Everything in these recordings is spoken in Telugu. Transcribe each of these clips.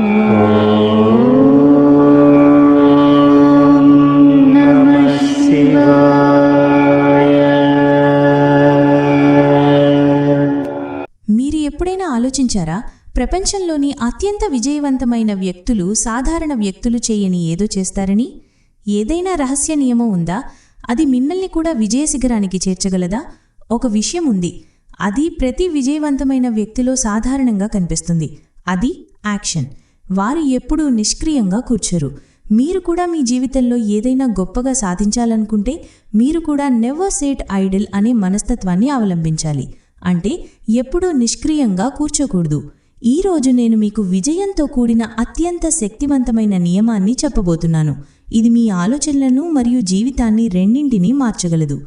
మీరు ఎప్పుడైనా ఆలోచించారా? ప్రపంచంలోని అత్యంత విజయవంతమైన వ్యక్తులు సాధారణ వ్యక్తులు చేయని ఏదో చేస్తారని? ఏదైనా రహస్య నియమం ఉందా? అది మిమ్మల్ని కూడా విజయ శిఖరానికి చేర్చగలదా? ఒక విషయం ఉంది. అది ప్రతి విజయవంతమైన వ్యక్తిలో సాధారణంగా కనిపిస్తుంది. అది యాక్షన్. వారు ఎప్పుడూ నిష్క్రియంగా కూర్చోరు. మీరు కూడా మీ జీవితంలో ఏదైనా గొప్పగా సాధించాలనుకుంటే మీరు కూడా నెవర్ సేట్ ఐడల్ అనే మనస్తత్వాన్ని అవలంబించాలి. అంటే ఎప్పుడూ నిష్క్రియంగా కూర్చోకూడదు. ఈ రోజు నేను మీకు విజయంతో కూడిన అత్యంత శక్తివంతమైన నియమాన్ని చెప్పబోతున్నాను. ఇది మీ ఆలోచనలను మరియు జీవితాన్ని రెండింటినీ మార్చగలదు.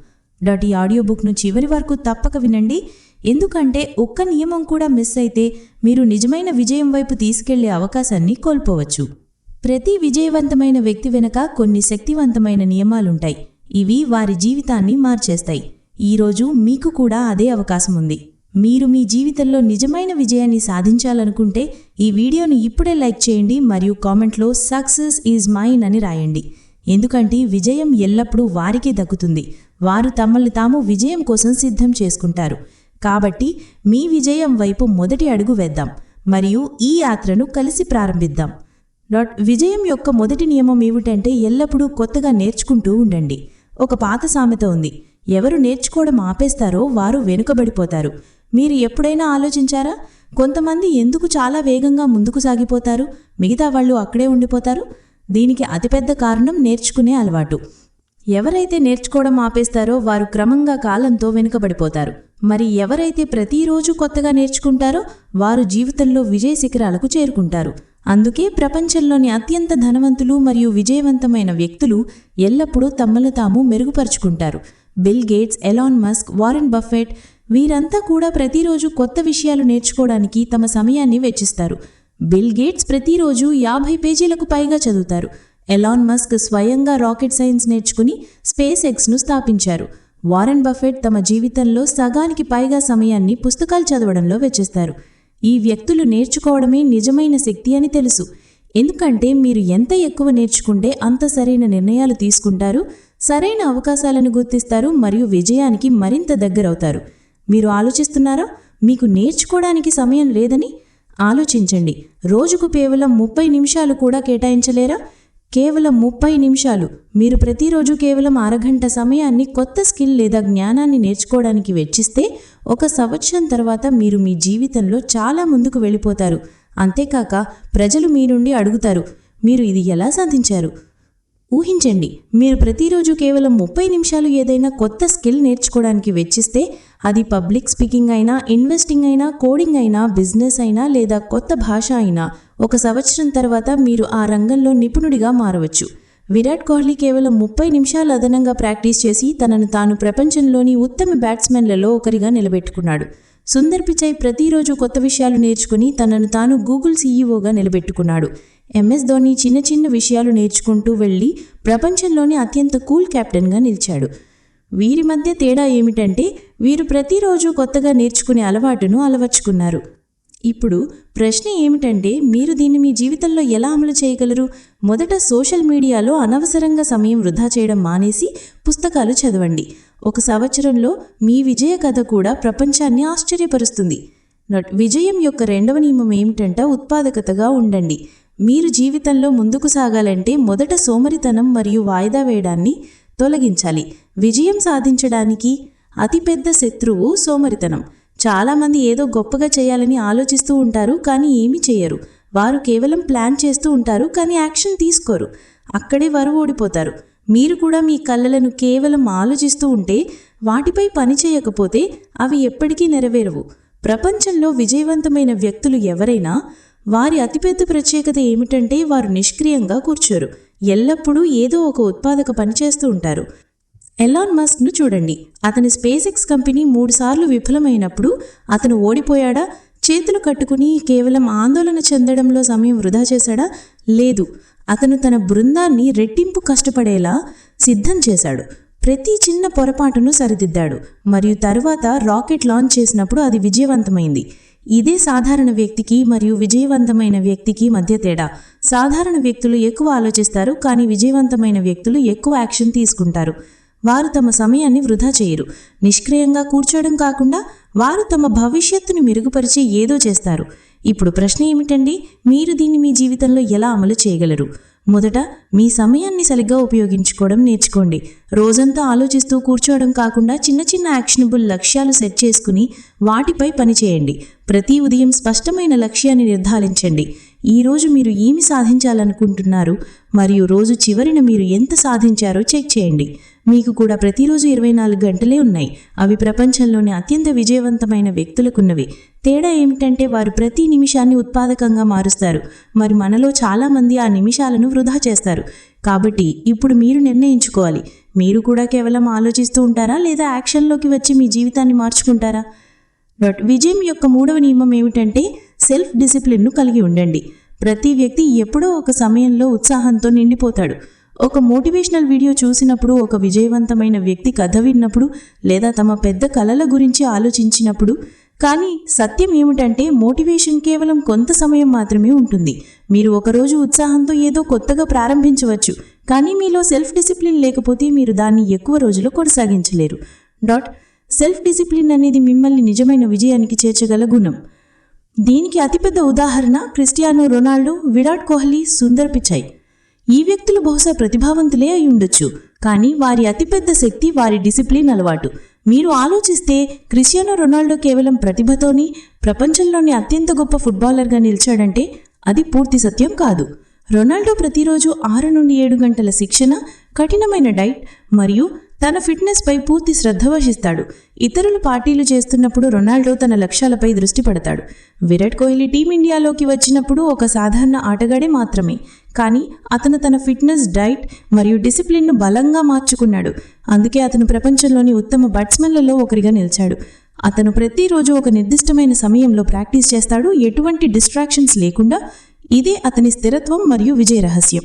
డాట్ ఈ ఆడియో బుక్ను చివరి వరకు తప్పక వినండి. ఎందుకంటే ఒక్క నియమం కూడా మిస్ అయితే మీరు నిజమైన విజయం వైపు తీసుకెళ్ళే అవకాశాన్ని కోల్పోవచ్చు. ప్రతి విజయవంతమైన వ్యక్తి వెనుక కొన్ని శక్తివంతమైన నియమాలుంటాయి. ఇవి వారి జీవితాన్ని మార్చేస్తాయి. ఈరోజు మీకు కూడా అదే అవకాశం ఉంది. మీరు మీ జీవితంలో నిజమైన విజయాన్ని సాధించాలనుకుంటే ఈ వీడియోని ఇప్పుడే లైక్ చేయండి మరియు కామెంట్లో సక్సెస్ ఈజ్ మైన్ అని రాయండి. ఎందుకంటే విజయం ఎల్లప్పుడూ వారికే దక్కుతుంది. వారు తమల్ని తాము విజయం కోసం సిద్ధం చేసుకుంటారు. కాబట్టి మీ విజయం వైపు మొదటి అడుగు వేద్దాం మరియు ఈ యాత్రను కలిసి ప్రారంభిద్దాం. డాట్ విజయం యొక్క మొదటి నియమం ఏమిటంటే ఎల్లప్పుడూ కొత్తగా నేర్చుకుంటూ ఉండండి. ఒక పాత సామెత ఉంది. ఎవరు నేర్చుకోవడం ఆపేస్తారో వారు వెనుకబడిపోతారు. మీరు ఎప్పుడైనా ఆలోచించారా? కొంతమంది ఎందుకు చాలా వేగంగా ముందుకు సాగిపోతారు? మిగతా వాళ్ళు అక్కడే ఉండిపోతారు? దీనికి అతిపెద్ద కారణం నేర్చుకునే అలవాటు. ఎవరైతే నేర్చుకోవడం ఆపేస్తారో వారు క్రమంగా కాలంతో వెనుకబడిపోతారు. మరి ఎవరైతే ప్రతిరోజు కొత్తగా నేర్చుకుంటారో వారు జీవితంలో విజయ శిఖరాలకు చేరుకుంటారు. అందుకే ప్రపంచంలోని అత్యంత ధనవంతులు మరియు విజయవంతమైన వ్యక్తులు ఎల్లప్పుడూ తమను తాము మెరుగుపరుచుకుంటారు. Bill Gates Elon Musk Warren Buffett వీరంతా కూడా ప్రతిరోజు కొత్త విషయాలు నేర్చుకోవడానికి తమ సమయాన్ని వెచ్చిస్తారు. బిల్ గేట్స్ ప్రతిరోజు యాభై పేజీలకు పైగా చదువుతారు. ఎలాన్ మస్క్ స్వయంగా రాకెట్ సైన్స్ నేర్చుకుని స్పేస్ ఎక్స్ను స్థాపించారు. వారెన్ బఫెట్ తమ జీవితంలో సగానికి పైగా సమయాన్ని పుస్తకాలు చదవడంలో వెచ్చేస్తారు. ఈ వ్యక్తులు నేర్చుకోవడమే నిజమైన శక్తి అని తెలుసు. ఎందుకంటే మీరు ఎంత ఎక్కువ నేర్చుకుంటే అంత సరైన నిర్ణయాలు తీసుకుంటారు సరైన అవకాశాలను గుర్తిస్తారు మరియు విజయానికి మరింత దగ్గరవుతారు. మీరు ఆలోచిస్తున్నారా? మీకు నేర్చుకోవడానికి సమయం లేదని? ఆలోచించండి. రోజుకు కేవలం ముప్పై నిమిషాలు కూడా కేటాయించలేరా? కేవలం ముప్పై నిమిషాలు. మీరు ప్రతిరోజు కేవలం అరగంట సమయాన్ని కొత్త స్కిల్ లేదా జ్ఞానాన్ని నేర్చుకోవడానికి వెచ్చిస్తే ఒక సంవత్సరం తర్వాత మీరు మీ జీవితంలో చాలా ముందుకు వెళ్ళిపోతారు. అంతేకాక ప్రజలు మీ నుండి అడుగుతారు మీరు ఇది ఎలా సాధించారు? ఊహించండి. మీరు ప్రతిరోజు కేవలం ముప్పై నిమిషాలు ఏదైనా కొత్త స్కిల్ నేర్చుకోవడానికి వెచ్చిస్తే అది పబ్లిక్ స్పీకింగ్ అయినా ఇన్వెస్టింగ్ అయినా కోడింగ్ అయినా బిజినెస్ అయినా లేదా కొత్త భాష అయినా ఒక సంవత్సరం తర్వాత మీరు ఆ రంగంలో నిపుణుడిగా మారవచ్చు. విరాట్ కోహ్లీ కేవలం ముప్పై నిమిషాలు అదనంగా ప్రాక్టీస్ చేసి తనను తాను ప్రపంచంలోని ఉత్తమ బ్యాట్స్మెన్లలో ఒకరిగా నిలబెట్టుకున్నాడు. సుందర్ పిచై ప్రతిరోజు కొత్త విషయాలు నేర్చుకుని తనను తాను గూగుల్ సీఈఓగా నిలబెట్టుకున్నాడు. ఎంఎస్ ధోని చిన్న చిన్న విషయాలు నేర్చుకుంటూ వెళ్ళి ప్రపంచంలోనే అత్యంత కూల్ కెప్టెన్గా నిలిచాడు. వీరి మధ్య తేడా ఏమిటంటే వీరు ప్రతిరోజు కొత్తగా నేర్చుకునే అలవాటును అలవర్చుకున్నారు. ఇప్పుడు ప్రశ్న ఏమిటంటే మీరు దీన్ని మీ జీవితంలో ఎలా అమలు చేయగలరు? మొదట సోషల్ మీడియాలో అనవసరంగా సమయం వృధా చేయడం మానేసి పుస్తకాలు చదవండి. ఒక సంవత్సరంలో మీ విజయ కథ కూడా ప్రపంచాన్ని ఆశ్చర్యపరుస్తుంది. నట్ విజయం యొక్క రెండవ నియమం ఏమిటంటే ఉత్పాదకతగా ఉండండి. మీరు జీవితంలో ముందుకు సాగాలంటే మొదట సోమరితనం మరియు వాయిదా వేయడాన్ని తొలగించాలి. విజయం సాధించడానికి అతిపెద్ద శత్రువు సోమరితనం. చాలామంది ఏదో గొప్పగా చేయాలని ఆలోచిస్తూ ఉంటారు కానీ ఏమీ చేయరు వారు కేవలం ప్లాన్ చేస్తూ ఉంటారు కానీ యాక్షన్ తీసుకోరు. అక్కడే వారు ఓడిపోతారు. మీరు కూడా మీ కళ్ళలను కేవలం ఆలోచిస్తూ ఉంటే వాటిపై పని చేయకపోతే అవి ఎప్పటికీ నెరవేరవు. ప్రపంచంలో విజయవంతమైన వ్యక్తులు ఎవరైనా వారి అతిపెద్ద ప్రత్యేకత ఏమిటంటే వారు నిష్క్రియంగా కూర్చోరు. ఎల్లప్పుడూ ఏదో ఒక ఉత్పాదక పని చేస్తూ ఉంటారు. ఎలాన్ మస్క్ను చూడండి. అతని స్పేస్ ఎక్స్ కంపెనీ మూడుసార్లు విఫలమైనప్పుడు అతను ఓడిపోయాడా? చేతులు కట్టుకుని కేవలం ఆందోళన చెందడంలో సమయం వృధా చేశాడా? లేదు. అతను తన బృందాన్ని రెట్టింపు కష్టపడేలా సిద్ధం చేశాడు. ప్రతి చిన్న పొరపాటును సరిదిద్దాడు. మరియు తరువాత రాకెట్ లాంచ్ చేసినప్పుడు అది విజయవంతమైంది. ఇదే సాధారణ వ్యక్తికి మరియు విజయవంతమైన వ్యక్తికి మధ్య తేడా. సాధారణ వ్యక్తులు ఎక్కువ ఆలోచిస్తారు కానీ విజయవంతమైన వ్యక్తులు ఎక్కువ యాక్షన్ తీసుకుంటారు. వారు తమ సమయాన్ని వృధా చేయరు. నిష్క్రియంగా కూర్చోవడం కాకుండా వారు తమ భవిష్యత్తును మెరుగుపరిచే ఏదో చేస్తారు. ఇప్పుడు ప్రశ్న ఏమిటండి? మీరు దీన్ని మీ జీవితంలో ఎలా అమలు చేయగలరు? మొదట మీ సమయాన్ని సరిగ్గా ఉపయోగించుకోవడం నేర్చుకోండి. రోజంతా ఆలోచిస్తూ కూర్చోవడం కాకుండా చిన్న చిన్న యాక్షనబుల్ లక్ష్యాలు సెట్ చేసుకుని వాటిపై పనిచేయండి ప్రతి ఉదయం స్పష్టమైన లక్ష్యాన్ని నిర్ధారించండి. ఈరోజు మీరు ఏమి సాధించాలనుకుంటున్నారు? మరియు రోజు చివరిన మీరు ఎంత సాధించారో చెక్ చేయండి. మీకు కూడా ప్రతిరోజు ఇరవై నాలుగు గంటలే ఉన్నాయి. అవి ప్రపంచంలోని అత్యంత విజయవంతమైన వ్యక్తులకున్నవి. తేడా ఏమిటంటే వారు ప్రతి నిమిషాన్ని ఉత్పాదకంగా మారుస్తారు. మరి మనలో చాలామంది ఆ నిమిషాలను వృధా చేస్తారు. కాబట్టి ఇప్పుడు మీరు నిర్ణయించుకోవాలి. మీరు కూడా కేవలం ఆలోచిస్తూ ఉంటారా? లేదా యాక్షన్లోకి వచ్చి మీ జీవితాన్ని మార్చుకుంటారా? బట్ విజయం యొక్క మూడవ నియమం ఏమిటంటే సెల్ఫ్ డిసిప్లిన్ను కలిగి ఉండండి. ప్రతి వ్యక్తి ఎప్పుడో ఒక సమయంలో ఉత్సాహంతో నిండిపోతాడు. ఒక మోటివేషనల్ వీడియో చూసినప్పుడు ఒక విజయవంతమైన వ్యక్తి కథ విన్నప్పుడు లేదా తమ పెద్ద కలల గురించి ఆలోచించినప్పుడు కానీ సత్యం ఏమిటంటే మోటివేషన్ కేవలం కొంత సమయం మాత్రమే ఉంటుంది. మీరు ఒకరోజు ఉత్సాహంతో ఏదో కొత్తగా ప్రారంభించవచ్చు కానీ మీలో సెల్ఫ్ డిసిప్లిన్ లేకపోతే మీరు దాన్ని ఎక్కువ రోజులు కొనసాగించలేరు. డాట్ సెల్ఫ్ డిసిప్లిన్ అనేది మిమ్మల్ని నిజమైన విజయానికి చేర్చగల గుణం. దీనికి అతిపెద్ద ఉదాహరణ క్రిస్టియానో రొనాల్డో విరాట్ కోహ్లీ సుందర్ పిచాయ్ ఈ వ్యక్తులు బహుశా ప్రతిభావంతులే అయి ఉండొచ్చు. కానీ వారి అతిపెద్ద శక్తి వారి డిసిప్లిన్ అలవాటు. మీరు ఆలోచిస్తే క్రిస్టియానో రొనాల్డో కేవలం ప్రతిభతోని ప్రపంచంలోని అత్యంత గొప్ప ఫుట్బాలర్గా నిలిచాడంటే అది పూర్తి సత్యం కాదు. రొనాల్డో ప్రతిరోజు ఆరు నుండి ఏడు గంటల శిక్షణ కఠినమైన డైట్ మరియు తన ఫిట్నెస్పై పూర్తి శ్రద్ధ వహిస్తాడు. ఇతరులు పార్టీలు చేస్తున్నప్పుడు రొనాల్డో తన లక్ష్యాలపై దృష్టి పడతాడు. విరాట్ కోహ్లీ టీమిండియాలోకి వచ్చినప్పుడు ఒక సాధారణ ఆటగాడే మాత్రమే. కానీ అతను తన ఫిట్నెస్ డైట్ మరియు డిసిప్లిన్ను బలంగా మార్చుకున్నాడు. అందుకే అతను ప్రపంచంలోని ఉత్తమ బ్యాట్స్మెన్లలో ఒకరిగా నిలిచాడు. అతను ప్రతిరోజు ఒక నిర్దిష్టమైన సమయంలో ప్రాక్టీస్ చేస్తాడు. ఎటువంటి డిస్ట్రాక్షన్స్ లేకుండా ఇదే అతని స్థిరత్వం మరియు విజయ రహస్యం.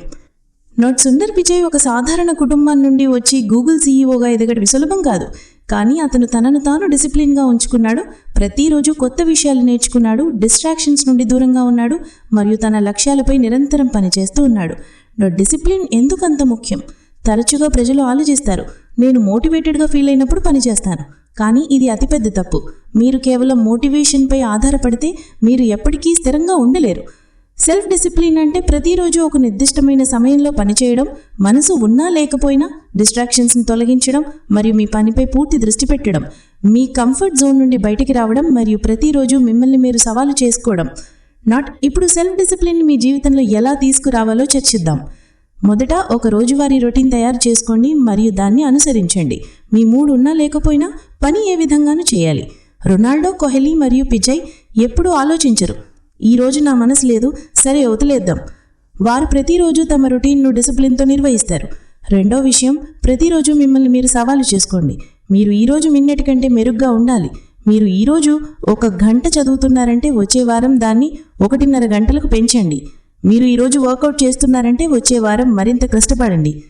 నోట్ సుందర్ పిచై ఒక సాధారణ కుటుంబం నుండి వచ్చి గూగుల్ సీఈఓగా ఎదగడం సులభం కాదు. కానీ అతను తనను తాను డిసిప్లిన్గా ఉంచుకున్నాడు. ప్రతిరోజు కొత్త విషయాలు నేర్చుకున్నాడు. డిస్ట్రాక్షన్స్ నుండి దూరంగా ఉన్నాడు. మరియు తన లక్ష్యాలపై నిరంతరం పనిచేస్తూ ఉన్నాడు. నోట్ డిసిప్లిన్ ఎందుకంత ముఖ్యం? తరచుగా ప్రజలు ఆలోచిస్తారు. నేను మోటివేటెడ్గా ఫీల్ అయినప్పుడు పనిచేస్తాను కానీ ఇది అతిపెద్ద తప్పు. మీరు కేవలం మోటివేషన్పై ఆధారపడితే మీరు ఎప్పటికీ స్థిరంగా ఉండలేరు. సెల్ఫ్ డిసిప్లిన్ అంటే ప్రతిరోజు ఒక నిర్దిష్టమైన సమయంలో పనిచేయడం మనసు ఉన్నా లేకపోయినా డిస్ట్రాక్షన్స్ని తొలగించడం మరియు మీ పనిపై పూర్తి దృష్టి పెట్టడం మీ కంఫర్ట్ జోన్ నుండి బయటికి రావడం మరియు ప్రతిరోజు మిమ్మల్ని మీరు సవాలు చేసుకోవడం. నాట్ ఇప్పుడు సెల్ఫ్ డిసిప్లిన్ మీ జీవితంలో ఎలా తీసుకురావాలో చర్చిద్దాం. మొదట ఒక రోజువారీ రొటీన్ తయారు చేసుకోండి మరియు దాన్ని అనుసరించండి. మీ మూడు ఉన్నా లేకపోయినా పని ఏ విధంగానూ చేయాలి. రొనాల్డో కోహ్లీ మరియు పిజయ్ ఎప్పుడూ ఆలోచించరు. ఈరోజు నా మనసు లేదు సరే వదిలేద్దాం. వారు ప్రతిరోజు తమ రొటీన్ను డిసిప్లిన్తో నిర్వహిస్తారు. రెండో విషయం ప్రతిరోజు మిమ్మల్ని మీరు సవాలు చేసుకోండి. మీరు ఈరోజు మిన్నటి కంటే మెరుగ్గా ఉండాలి. మీరు ఈరోజు ఒక గంట చదువుతున్నారంటే వచ్చే వారం దాన్ని ఒకటిన్నర గంటలకు పెంచండి. మీరు ఈరోజు వర్కౌట్ చేస్తున్నారంటే వచ్చే వారం మరింత కష్టపడండి.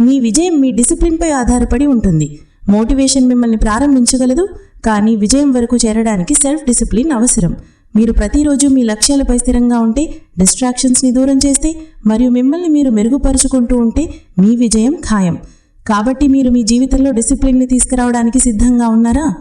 మీ విజయం మీ డిసిప్లిన్పై ఆధారపడి ఉంటుంది. మోటివేషన్ మిమ్మల్ని ప్రారంభించగలదు కానీ విజయం వరకు చేరడానికి సెల్ఫ్ డిసిప్లిన్ అవసరం. మీరు ప్రతిరోజు మీ లక్ష్యాలపై స్థిరంగా ఉంటే డిస్ట్రాక్షన్స్ని దూరం చేస్తే మరియు మిమ్మల్ని మీరు మెరుగుపరుచుకుంటూ ఉంటే మీ విజయం ఖాయం. కాబట్టి మీరు మీ జీవితంలో డిసిప్లిన్ని తీసుకురావడానికి సిద్ధంగా ఉన్నారా?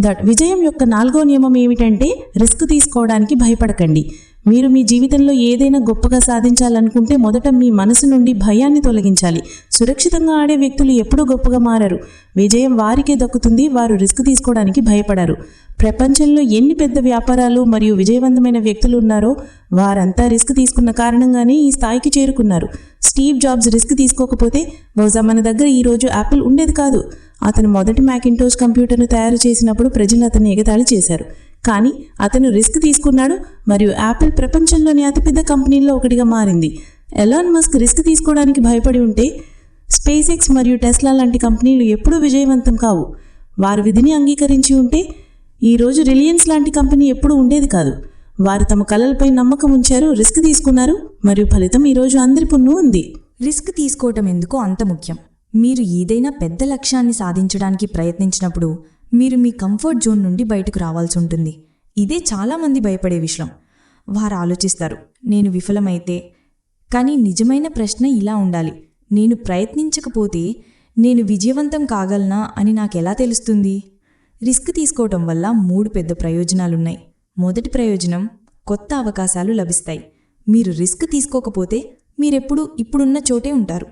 దట్ విజయం యొక్క నాలుగో నియమం ఏమిటంటే రిస్క్ తీసుకోవడానికి భయపడకండి. మీరు మీ జీవితంలో ఏదైనా గొప్పగా సాధించాలనుకుంటే మొదట మీ మనసు నుండి భయాన్ని తొలగించాలి. సురక్షితంగా ఆడే వ్యక్తులు ఎప్పుడూ గొప్పగా మారరు. విజయం వారికే దక్కుతుంది వారు రిస్క్ తీసుకోవడానికి భయపడరు. ప్రపంచంలో ఎన్ని పెద్ద వ్యాపారాలు మరియు విజయవంతమైన వ్యక్తులు ఉన్నారో వారంతా రిస్క్ తీసుకున్న కారణంగానే ఈ స్థాయికి చేరుకున్నారు. స్టీవ్ జాబ్స్ రిస్క్ తీసుకోకపోతే బహుశా మన దగ్గర ఈరోజు యాపిల్ ఉండేది కాదు. అతను మొదటి మ్యాకింటోష్ కంప్యూటర్ను తయారు చేసినప్పుడు ప్రజలు అతన్ని ఎగతాళి చేశారు. కానీ అతను రిస్క్ తీసుకున్నాడు మరియు యాపిల్ ప్రపంచంలోని అతిపెద్ద కంపెనీల్లో ఒకటిగా మారింది. ఎలాన్ మస్క్ రిస్క్ తీసుకోవడానికి భయపడి ఉంటే స్పేస్ ఎక్స్ మరియు టెస్లా లాంటి కంపెనీలు ఎప్పుడూ విజయవంతం కావు. వారు విధిని అంగీకరించి ఉంటే ఈరోజు రిలయన్స్ లాంటి కంపెనీ ఎప్పుడూ ఉండేది కాదు. వారు తమ కలలపై నమ్మకం ఉంచారు రిస్క్ తీసుకున్నారు మరియు ఫలితం ఈరోజు అందరి పున్ను ఉంది. రిస్క్ తీసుకోవటం ఎందుకో అంత ముఖ్యం? మీరు ఏదైనా పెద్ద లక్ష్యాన్ని సాధించడానికి ప్రయత్నించినప్పుడు మీరు మీ కంఫర్ట్ జోన్ నుండి బయటకు రావాల్సి ఉంటుంది. ఇదే చాలామంది భయపడే విషయం. వారు ఆలోచిస్తారు నేను విఫలమైతే? కానీ నిజమైన ప్రశ్న ఇలా ఉండాలి. నేను ప్రయత్నించకపోతే నేను విజయవంతం కాగలనా అని నాకెలా తెలుస్తుంది? రిస్క్ తీసుకోవటం వల్ల మూడు పెద్ద ప్రయోజనాలున్నాయి. మొదటి ప్రయోజనం కొత్త అవకాశాలు లభిస్తాయి. మీరు రిస్క్ తీసుకోకపోతే మీరెప్పుడు ఇప్పుడున్న చోటే ఉంటారు.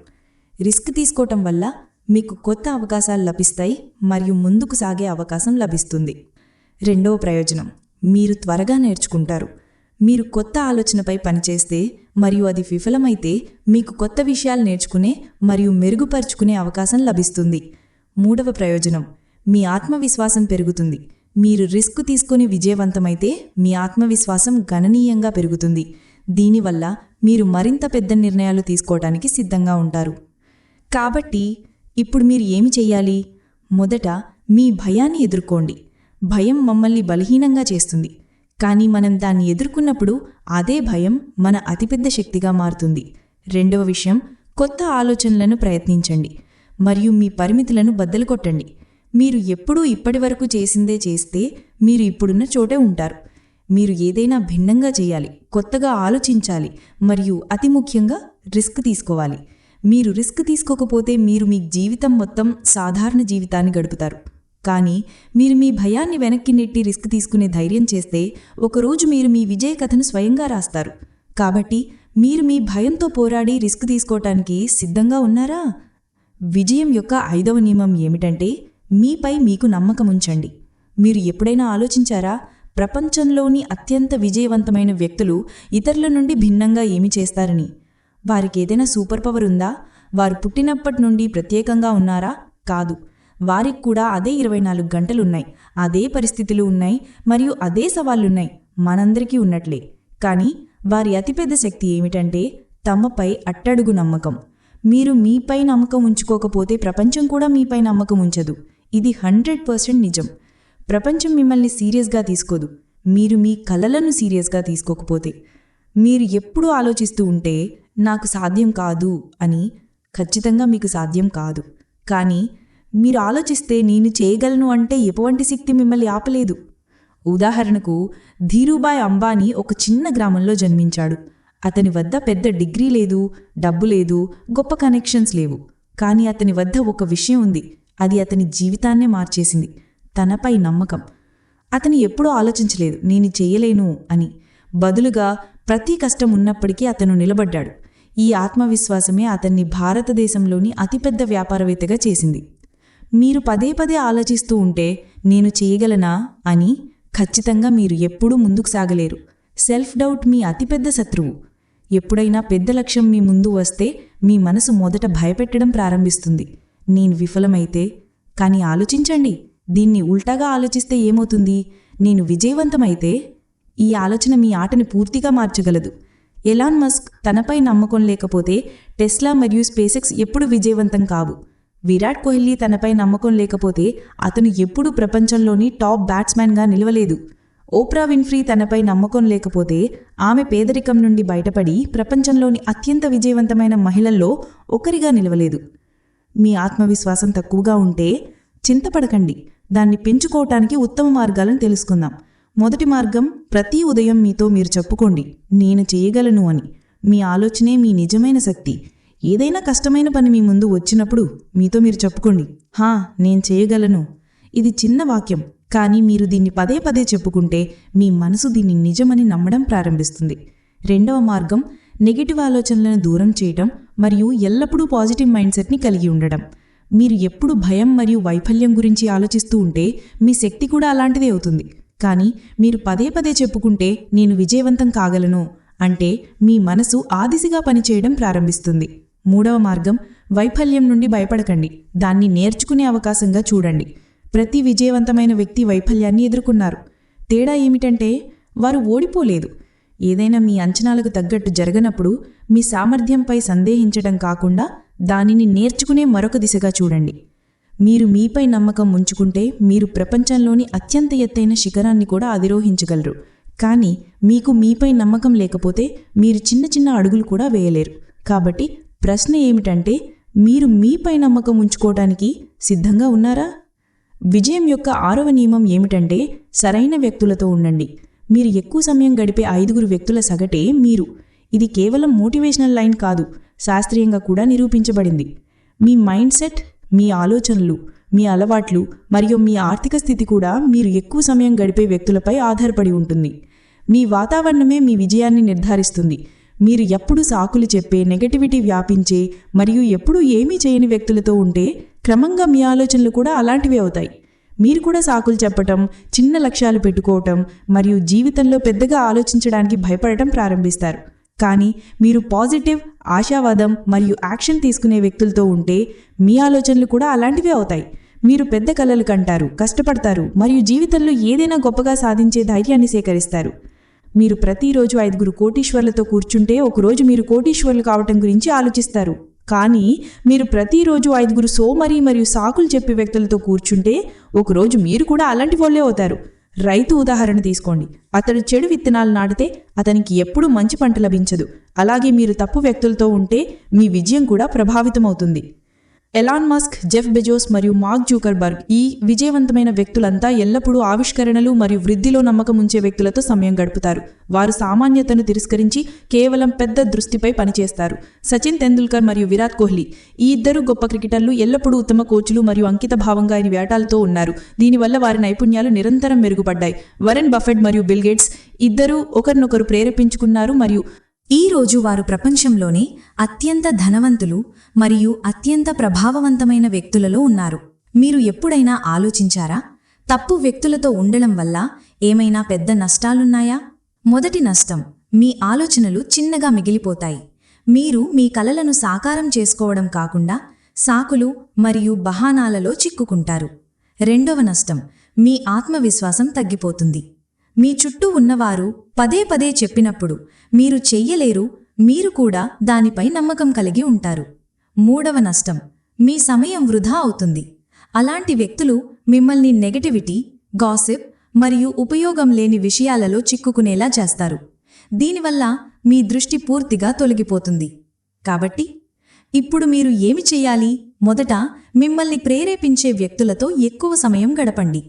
రిస్క్ తీసుకోవటం వల్ల మీకు కొత్త అవకాశాలు లభిస్తాయి మరియు ముందుకు సాగే అవకాశం లభిస్తుంది. రెండవ ప్రయోజనం మీరు త్వరగా నేర్చుకుంటారు. మీరు కొత్త ఆలోచనపై పనిచేస్తే మరియు అది విఫలమైతే మీకు కొత్త విషయాలు నేర్చుకునే మరియు మెరుగుపరుచుకునే అవకాశం లభిస్తుంది. మూడవ ప్రయోజనం మీ ఆత్మవిశ్వాసం పెరుగుతుంది. మీరు రిస్క్ తీసుకుని విజయవంతమైతే మీ ఆత్మవిశ్వాసం గణనీయంగా పెరుగుతుంది. దీనివల్ల మీరు మరింత పెద్ద నిర్ణయాలు తీసుకోవడానికి సిద్ధంగా ఉంటారు. కాబట్టి ఇప్పుడు మీరు ఏమి చెయ్యాలి? మొదట మీ భయాన్ని ఎదుర్కోండి. భయం మమ్మల్ని బలహీనంగా చేస్తుంది. కానీ మనం దాన్ని ఎదుర్కొన్నప్పుడు అదే భయం మన అతిపెద్ద శక్తిగా మారుతుంది. రెండవ విషయం కొత్త ఆలోచనలను ప్రయత్నించండి. మరియు మీ పరిమితులను బద్దలు కొట్టండి మీరు ఎప్పుడూ ఇప్పటివరకు చేసిందే చేస్తే మీరు ఇప్పుడున్న చోటే ఉంటారు. మీరు ఏదైనా భిన్నంగా చేయాలి కొత్తగా ఆలోచించాలి మరియు అతి ముఖ్యంగా రిస్క్ తీసుకోవాలి. మీరు రిస్క్ తీసుకోకపోతే మీరు మీ జీవితం మొత్తం సాధారణ జీవితాన్ని గడుపుతారు. కానీ మీరు మీ భయాన్ని వెనక్కి నెట్టి రిస్క్ తీసుకునే ధైర్యం చేస్తే ఒకరోజు మీరు మీ విజయ కథను స్వయంగా రాస్తారు. కాబట్టి మీరు మీ భయంతో పోరాడి రిస్క్ తీసుకోవటానికి సిద్ధంగా ఉన్నారా? విజయం యొక్క ఐదవ నియమం ఏమిటంటే మీపై మీకు నమ్మకం ఉంచండి. మీరు ఎప్పుడైనా ఆలోచించారా? ప్రపంచంలోని అత్యంత విజయవంతమైన వ్యక్తులు ఇతరుల నుండి భిన్నంగా ఏమి చేస్తారని? వారికి ఏదైనా సూపర్ పవర్ ఉందా? వారు పుట్టినప్పటి నుండి ప్రత్యేకంగా ఉన్నారా? కాదు. వారికి కూడా అదే ఇరవై నాలుగు గంటలున్నాయి. అదే పరిస్థితులు ఉన్నాయి మరియు అదే సవాళ్ళున్నాయి మనందరికీ ఉన్నట్లే. కానీ వారి అతిపెద్ద శక్తి ఏమిటంటే తమపై అట్టడుగు నమ్మకం. మీరు మీపై నమ్మకం ఉంచుకోకపోతే ప్రపంచం కూడా మీపై నమ్మకం ఉంచదు. ఇది హండ్రెడ్ పర్సెంట్ నిజం. ప్రపంచం మిమ్మల్ని సీరియస్గా తీసుకోదు. మీరు మీ కలలను సీరియస్గా తీసుకోకపోతే. మీరు ఎప్పుడూ ఆలోచిస్తూ ఉంటే నాకు సాధ్యం కాదు అని ఖచ్చితంగా మీకు సాధ్యం కాదు. కానీ మీరు ఆలోచిస్తే నేను చేయగలను అంటే ఎటువంటి శక్తి మిమ్మల్ని ఆపలేదు. ఉదాహరణకు ధీరుబాయ్ అంబానీ ఒక చిన్న గ్రామంలో జన్మించాడు. అతని వద్ద పెద్ద డిగ్రీ లేదు డబ్బు లేదు గొప్ప కనెక్షన్స్ లేవు. కానీ అతని వద్ద ఒక విషయం ఉంది. అది అతని జీవితాన్నే మార్చేసింది. తనపై నమ్మకం. అతను ఎప్పుడూ ఆలోచించలేదు నేను చేయలేను అని. బదులుగా ప్రతి కష్టం ఉన్నప్పటికీ అతను నిలబడ్డాడు. ఈ ఆత్మవిశ్వాసమే అతన్ని భారతదేశంలోని అతిపెద్ద వ్యాపారవేత్తగా చేసింది. మీరు పదే పదే ఆలోచిస్తూ ఉంటే నేను చేయగలనా అని ఖచ్చితంగా మీరు ఎప్పుడూ ముందుకు సాగలేరు. సెల్ఫ్ డౌట్ మీ అతిపెద్ద శత్రువు. ఎప్పుడైనా పెద్ద లక్ష్యం మీ ముందు వస్తే మీ మనసు మొదట భయపెట్టడం ప్రారంభిస్తుంది. నేను విఫలమైతే కానీ ఆలోచించండి దీన్ని ఉల్టాగా ఆలోచిస్తే ఏమవుతుంది? నేను విజయవంతమైతే ఈ ఆలోచన మీ ఆటని పూర్తిగా మార్చగలదు. ఎలాన్ మస్క్ తనపై నమ్మకం లేకపోతే టెస్లా మరియు స్పేసెక్స్ ఎప్పుడు విజయవంతం కావు. విరాట్ కోహ్లీ తనపై నమ్మకం లేకపోతే అతను ఎప్పుడూ ప్రపంచంలోని టాప్ బ్యాట్స్మెన్గా నిలవలేదు. ఓప్రా విన్ఫ్రీ తనపై నమ్మకం లేకపోతే ఆమె పేదరికం నుండి బయటపడి ప్రపంచంలోని అత్యంత విజయవంతమైన మహిళల్లో ఒకరిగా నిలవలేదు. మీ ఆత్మవిశ్వాసం తక్కువగా ఉంటే చింతపడకండి. దాన్ని పెంచుకోవటానికి ఉత్తమ మార్గాలను తెలుసుకుందాం. మొదటి మార్గం ప్రతి ఉదయం మీతో మీరు చెప్పుకోండి. నేను చేయగలను అని. మీ ఆలోచనే మీ నిజమైన శక్తి. ఏదైనా కష్టమైన పని మీ ముందు వచ్చినప్పుడు మీతో మీరు చెప్పుకోండి. హా నేను చేయగలను. ఇది చిన్న వాక్యం. కానీ మీరు దీన్ని పదే పదే చెప్పుకుంటే మీ మనసు దీన్ని నిజమని నమ్మడం ప్రారంభిస్తుంది. రెండవ మార్గం నెగిటివ్ ఆలోచనలను దూరం చేయటం మరియు ఎల్లప్పుడూ పాజిటివ్ మైండ్ సెట్ని కలిగి ఉండడం మీరు ఎప్పుడు భయం మరియు వైఫల్యం గురించి ఆలోచిస్తూ ఉంటే మీ శక్తి కూడా అలాంటిదే అవుతుంది. కానీ మీరు పదే పదే చెప్పుకుంటే నేను విజయవంతం కాగలను. అంటే మీ మనసు ఆ దిశగా పనిచేయడం ప్రారంభిస్తుంది. మూడవ మార్గం వైఫల్యం నుండి భయపడకండి. దాన్ని నేర్చుకునే అవకాశంగా చూడండి. ప్రతి విజయవంతమైన వ్యక్తి వైఫల్యాన్ని ఎదుర్కొన్నారు. తేడా ఏమిటంటే వారు ఓడిపోలేదు. ఏదైనా మీ అంచనాలకు తగ్గట్టు జరగనప్పుడు మీ సామర్థ్యంపై సందేహించడం కాకుండా దానిని నేర్చుకునే మరొక దిశగా చూడండి. మీరు మీపై నమ్మకం ఉంచుకుంటే మీరు ప్రపంచంలోని అత్యంత ఎత్తైన శిఖరాన్ని కూడా అధిరోహించగలరు. కానీ మీకు మీపై నమ్మకం లేకపోతే మీరు చిన్న చిన్న అడుగులు కూడా వేయలేరు. కాబట్టి ప్రశ్న ఏమిటంటే మీరు మీపై నమ్మకం ఉంచుకోవటానికి సిద్ధంగా ఉన్నారా? విజయం యొక్క ఆరవ నియమం ఏమిటంటే సరైన వ్యక్తులతో ఉండండి. మీరు ఎక్కువ సమయం గడిపే ఐదుగురు వ్యక్తుల సగటే మీరు. ఇది కేవలం మోటివేషనల్ లైన్ కాదు శాస్త్రీయంగా కూడా నిరూపించబడింది. మీ మైండ్ సెట్ మీ ఆలోచనలు మీ అలవాట్లు మరియు మీ ఆర్థిక స్థితి కూడా మీరు ఎక్కువ సమయం గడిపే వ్యక్తులపై ఆధారపడి ఉంటుంది. మీ వాతావరణమే మీ విజయాన్ని నిర్ధారిస్తుంది. మీరు ఎప్పుడు సాకులు చెప్పే నెగటివిటీ వ్యాపించే మరియు ఎప్పుడూ ఏమీ చేయని వ్యక్తులతో ఉంటే క్రమంగా మీ ఆలోచనలు కూడా అలాంటివే అవుతాయి. మీరు కూడా సాకులు చెప్పటం చిన్న లక్ష్యాలు పెట్టుకోవటం మరియు జీవితంలో పెద్దగా ఆలోచించడానికి భయపడటం ప్రారంభిస్తారు. కానీ మీరు పాజిటివ్ ఆశావాదం మరియు యాక్షన్ తీసుకునే వ్యక్తులతో ఉంటే మీ ఆలోచనలు కూడా అలాంటివే అవుతాయి. మీరు పెద్ద కలలు కంటారు కష్టపడతారు మరియు జీవితంలో ఏదైనా గొప్పగా సాధించే ధైర్యాన్ని సేకరిస్తారు. మీరు ప్రతిరోజు ఐదుగురు కోటీశ్వర్లతో కూర్చుంటే ఒకరోజు మీరు కోటీశ్వర్లు కావటం గురించి ఆలోచిస్తారు. కానీ మీరు ప్రతిరోజు ఐదుగురు సోమరి మరియు సాకులు చెప్పే వ్యక్తులతో కూర్చుంటే ఒకరోజు మీరు కూడా అలాంటి వాళ్ళే అవుతారు. రైతు ఉదాహరణ తీసుకోండి. అతడు చెడు విత్తనాలు నాటితే అతనికి ఎప్పుడూ మంచి పంట లభించదు. అలాగే మీరు తప్పు వ్యక్తులతో ఉంటే మీ విజయం కూడా ప్రభావితమవుతుంది. ఎలాన్ మస్క్ జెఫ్ బెజోస్ మరియు మార్క్ జూకర్బర్గ్ ఈ విజయవంతమైన వ్యక్తులంతా ఎల్లప్పుడూ ఆవిష్కరణలు మరియు వృద్ధిలో నమ్మకం ఉంచే వ్యక్తులతో సమయం గడుపుతారు. వారు సామాన్యతను తిరస్కరించి కేవలం పెద్ద దృష్టిపై పనిచేస్తారు. సచిన్ తెందుల్కర్ మరియు విరాట్ కోహ్లీ ఈ ఇద్దరు గొప్ప క్రికెటర్లు ఎల్లప్పుడూ ఉత్తమ కోచ్లు మరియు అంకిత భావంగా ఆయన వేటాలతో ఉన్నారు. దీనివల్ల వారి నైపుణ్యాలు నిరంతరం మెరుగుపడ్డాయి. వరెన్ బఫెట్ మరియు బిల్ గేట్స్ ఇద్దరూ ఒకరినొకరు ప్రేరేపించుకున్నారు మరియు ఈ రోజు వారు ప్రపంచంలోనే అత్యంత ధనవంతులు మరియు అత్యంత ప్రభావవంతమైన వ్యక్తులలో ఉన్నారు. మీరు ఎప్పుడైనా ఆలోచించారా? తప్పు వ్యక్తులతో ఉండడం వల్ల ఏమైనా పెద్ద నష్టాలున్నాయా? మొదటి నష్టం మీ ఆలోచనలు చిన్నగా మిగిలిపోతాయి. మీరు మీ కలలను సాకారం చేసుకోవడం కాకుండా సాకులు మరియు బహానాలలో చిక్కుకుంటారు. రెండవ నష్టం మీ ఆత్మవిశ్వాసం తగ్గిపోతుంది. మీ చుట్టూ ఉన్నవారు పదే పదే చెప్పినప్పుడు మీరు చెయ్యలేరు మీరు కూడా దానిపై నమ్మకం కలిగి ఉంటారు. మూడవ నష్టం మీ సమయం వృధా అవుతుంది. అలాంటి వ్యక్తులు మిమ్మల్ని నెగటివిటీ గాసిప్ మరియు ఉపయోగం లేని విషయాలలో చిక్కుకునేలా చేస్తారు. దీనివల్ల మీ దృష్టి పూర్తిగా తొలగిపోతుంది. కాబట్టి ఇప్పుడు మీరు ఏమి చెయ్యాలి? మొదట మిమ్మల్ని ప్రేరేపించే వ్యక్తులతో ఎక్కువ సమయం గడపండి.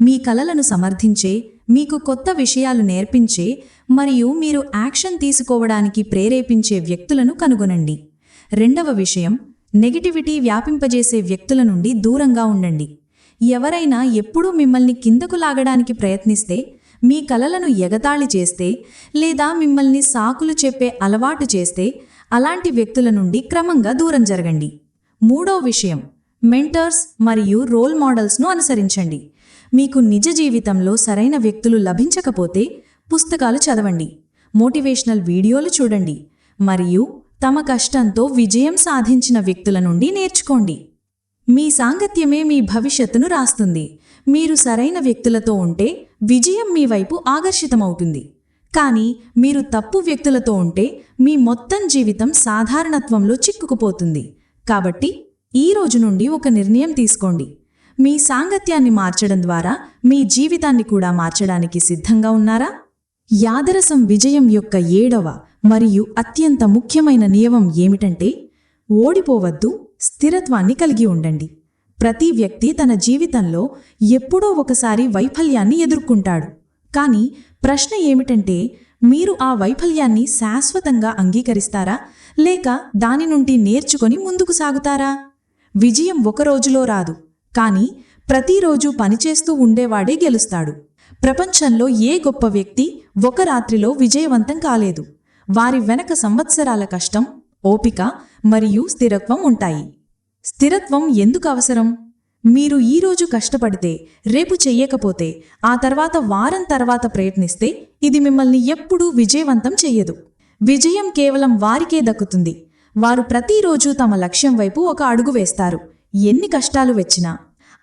మీ కలలను సమర్థించే మీకు కొత్త విషయాలు నేర్పించే మరియు మీరు యాక్షన్ తీసుకోవడానికి ప్రేరేపించే వ్యక్తులను కనుగొనండి. రెండవ విషయం నెగటివిటీ వ్యాపింపజేసే వ్యక్తుల నుండి దూరంగా ఉండండి. ఎవరైనా ఎప్పుడూ మిమ్మల్ని కిందకు లాగడానికి ప్రయత్నిస్తే మీ కలలను ఎగతాళి చేస్తే లేదా మిమ్మల్ని సాకులు చెప్పే అలవాటు చేస్తే అలాంటి వ్యక్తుల నుండి క్రమంగా దూరం జరగండి. మూడో విషయం మెంటర్స్ మరియు రోల్ మోడల్స్ను అనుసరించండి. మీకు నిజ జీవితంలో సరైన వ్యక్తులు లభించకపోతే పుస్తకాలు చదవండి. మోటివేషనల్ వీడియోలు చూడండి. మరియు తమ కష్టంతో విజయం సాధించిన వ్యక్తుల నుండి నేర్చుకోండి. మీ సాంగత్యమే మీ భవిష్యత్తును రాస్తుంది. మీరు సరైన వ్యక్తులతో ఉంటే విజయం మీ వైపు ఆకర్షితమవుతుంది. కానీ మీరు తప్పు వ్యక్తులతో ఉంటే మీ మొత్తం జీవితం సాధారణత్వంలో చిక్కుకుపోతుంది. కాబట్టి ఈ రోజు నుండి ఒక నిర్ణయం తీసుకోండి. మీ సాంగత్యాన్ని మార్చడం ద్వారా మీ జీవితాన్ని కూడా మార్చడానికి సిద్ధంగా ఉన్నారా? యాదరసం విజయం యొక్క ఏడవ మరియు అత్యంత ముఖ్యమైన నియమం ఏమిటంటే ఓడిపోవద్దు స్థిరత్వాన్ని కలిగి ఉండండి. ప్రతి వ్యక్తి తన జీవితంలో ఎప్పుడో ఒకసారి వైఫల్యాన్ని ఎదుర్కొంటాడు. కానీ ప్రశ్న ఏమిటంటే మీరు ఆ వైఫల్యాన్ని శాశ్వతంగా అంగీకరిస్తారా? లేక దాని నుండి నేర్చుకొని ముందుకు సాగుతారా? విజయం ఒక రోజులో రాదు. కానీ ప్రతిరోజు పనిచేస్తూ ఉండేవాడే గెలుస్తాడు. ప్రపంచంలో ఏ గొప్ప వ్యక్తి ఒక రాత్రిలో విజయవంతం కాలేదు. వారి వెనక సంవత్సరాల కష్టం ఓపిక మరియు స్థిరత్వం ఉంటాయి. స్థిరత్వం ఎందుకు అవసరం? మీరు ఈరోజు కష్టపడితే రేపు చెయ్యకపోతే ఆ తర్వాత వారం తర్వాత ప్రయత్నిస్తే ఇది మిమ్మల్ని ఎప్పుడూ విజయవంతం చెయ్యదు. విజయం కేవలం వారికే దక్కుతుంది. వారు ప్రతిరోజు తమ లక్ష్యం వైపు ఒక అడుగు వేస్తారు. ఎన్ని కష్టాలు వచ్చినా.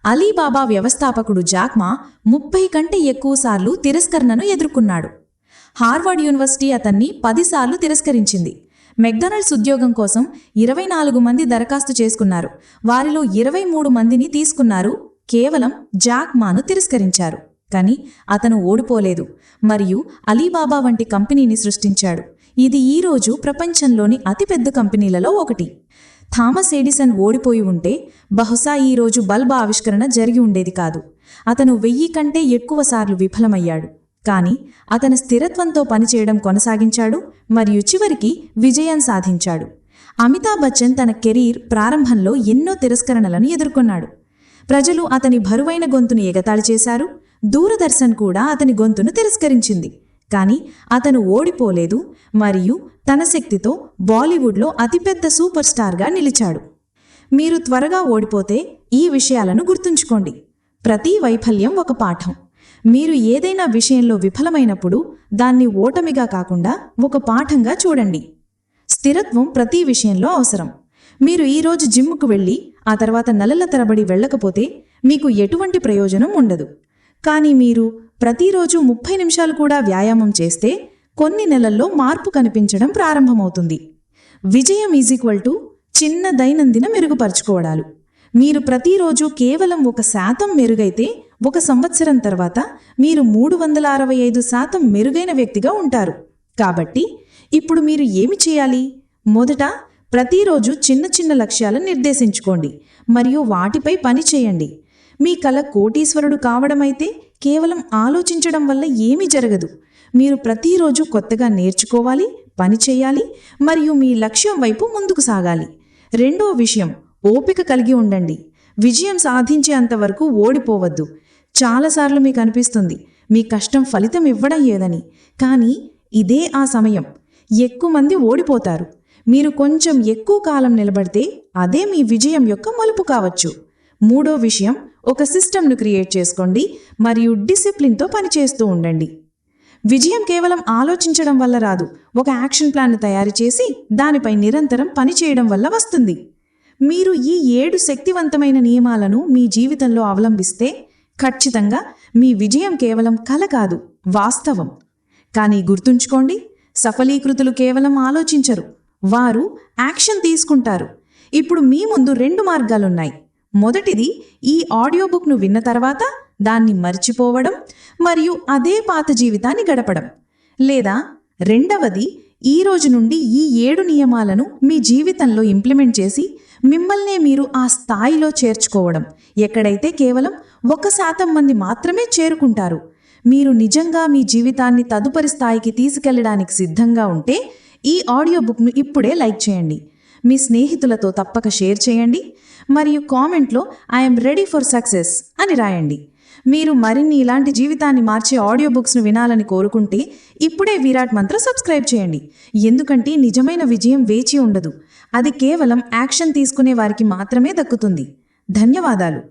అలీబాబా వ్యవస్థాపకుడు జాక్మా ముప్పై కంటే ఎక్కువసార్లు తిరస్కరణను ఎదుర్కొన్నాడు. హార్వర్డ్ యూనివర్సిటీ అతన్ని పదిసార్లు తిరస్కరించింది. మెక్డొనాల్డ్స్ ఉద్యోగం కోసం ఇరవై నాలుగు మంది దరఖాస్తు చేసుకున్నారు. వారిలో ఇరవై మూడు మందిని తీసుకున్నారు. కేవలం జాక్ మాను తిరస్కరించారు. కానీ అతను ఓడిపోలేదు. మరియు అలీబాబా వంటి కంపెనీని సృష్టించాడు. ఇది ఈరోజు ప్రపంచంలోని అతిపెద్ద కంపెనీలలో ఒకటి. థామస్ ఎడిసన్ ఓడిపోయి ఉంటే బహుశా ఈ రోజు బల్బ్ ఆవిష్కరణ జరిగి ఉండేది కాదు. అతను వెయ్యి కంటే ఎక్కువ సార్లు విఫలమయ్యాడు. కానీ అతను స్థిరత్వంతో పనిచేయడం కొనసాగించాడు మరియు చివరికి విజయం సాధించాడు. అమితాబ్ బచ్చన్ తన కెరీర్ ప్రారంభంలో ఎన్నో తిరస్కరణలను ఎదుర్కొన్నాడు. ప్రజలు అతని బరువైన గొంతును ఎగతాళి చేశారు. దూరదర్శన్ కూడా అతని గొంతును తిరస్కరించింది. కానీ అతను ఓడిపోలేదు మరియు తన శక్తితో బాలీవుడ్లో అతిపెద్ద సూపర్ స్టార్గా నిలిచాడు. మీరు త్వరగా ఓడిపోతే ఈ విషయాలను గుర్తుంచుకోండి. ప్రతి వైఫల్యం ఒక పాఠం. మీరు ఏదైనా విషయంలో విఫలమైనప్పుడు దాన్ని ఓటమిగా కాకుండా ఒక పాఠంగా చూడండి. స్థిరత్వం ప్రతి విషయంలో అవసరం. మీరు ఈరోజు జిమ్ముకు వెళ్ళి ఆ తర్వాత నెలల తరబడి వెళ్ళకపోతే మీకు ఎటువంటి ప్రయోజనం ఉండదు. కానీ మీరు ప్రతిరోజు ముప్పై నిమిషాలు కూడా వ్యాయామం చేస్తే కొన్ని నెలల్లో మార్పు కనిపించడం ప్రారంభమవుతుంది. విజయం ఈజ్ ఈక్వల్ టు చిన్న దైనందిన మెరుగుపరుచుకోవడాలు. మీరు ప్రతిరోజు కేవలం ఒక శాతం మెరుగైతే ఒక సంవత్సరం తర్వాత మీరు మూడు వందల అరవై ఐదు శాతం మెరుగైన వ్యక్తిగా ఉంటారు. కాబట్టి ఇప్పుడు మీరు ఏమి చేయాలి? మొదట ప్రతిరోజు చిన్న చిన్న లక్ష్యాలను నిర్దేశించుకోండి. మరియు వాటిపై పని చేయండి. మీ కల కోటీశ్వరుడు కావడమైతే కేవలం ఆలోచించడం వల్ల ఏమీ జరగదు. మీరు ప్రతిరోజు కొత్తగా నేర్చుకోవాలి పని చేయాలి మరియు మీ లక్ష్యం వైపు ముందుకు సాగాలి. రెండో విషయం ఓపిక కలిగి ఉండండి. విజయం సాధించేంత వరకు ఓడిపోవద్దు. చాలాసార్లు మీకు అనిపిస్తుంది మీ కష్టం ఫలితం ఇవ్వడం ఏదని కానీ ఇదే ఆ సమయం. ఎక్కువ మంది ఓడిపోతారు. మీరు కొంచెం ఎక్కువ కాలం నిలబడితే అదే మీ విజయం యొక్క మలుపు కావచ్చు. మూడో విషయం ఒక సిస్టమ్ను క్రియేట్ చేసుకోండి మరియు డిసిప్లిన్తో పనిచేస్తూ ఉండండి. విజయం కేవలం ఆలోచించడం వల్ల రాదు. ఒక యాక్షన్ ప్లాన్ను తయారు చేసి దానిపై నిరంతరం పనిచేయడం వల్ల వస్తుంది. మీరు ఈ ఏడు శక్తివంతమైన నియమాలను మీ జీవితంలో అవలంబిస్తే ఖచ్చితంగా మీ విజయం కేవలం కల కాదు వాస్తవం. కానీ గుర్తుంచుకోండి సఫలీకృతులు కేవలం ఆలోచించరు వారు యాక్షన్ తీసుకుంటారు. ఇప్పుడు మీ ముందు రెండు మార్గాలున్నాయి. మొదటిది ఈ ఆడియో బుక్ను విన్న తర్వాత దాన్ని మర్చిపోవడం మరియు అదే పాత జీవితాన్ని గడపడం. లేదా రెండవది ఈ రోజు నుండి ఈ ఏడు నియమాలను మీ జీవితంలో ఇంప్లిమెంట్ చేసి మిమ్మల్నే మీరు ఆ స్థాయిలో చేర్చుకోవడం. ఎక్కడైతే కేవలం ఒక శాతం మంది మాత్రమే చేరుకుంటారు మీరు నిజంగా మీ జీవితాన్ని తదుపరి స్థాయికి తీసుకెళ్ళడానికి సిద్ధంగా ఉంటే ఈ ఆడియో బుక్ను ఇప్పుడే లైక్ చేయండి. మీ స్నేహితులతో తప్పక షేర్ చేయండి. మరియు కామెంట్లో ఐఎమ్ రెడీ ఫర్ సక్సెస్ అని రాయండి. మీరు మరిన్ని ఇలాంటి జీవితాన్ని మార్చే ఆడియో బుక్స్ను వినాలని కోరుకుంటే ఇప్పుడే విరాట్ మంత్ర సబ్స్క్రైబ్ చేయండి. ఎందుకంటే నిజమైన విజయం వేచి ఉండదు. అది కేవలం యాక్షన్ తీసుకునే వారికి మాత్రమే దక్కుతుంది. ధన్యవాదాలు.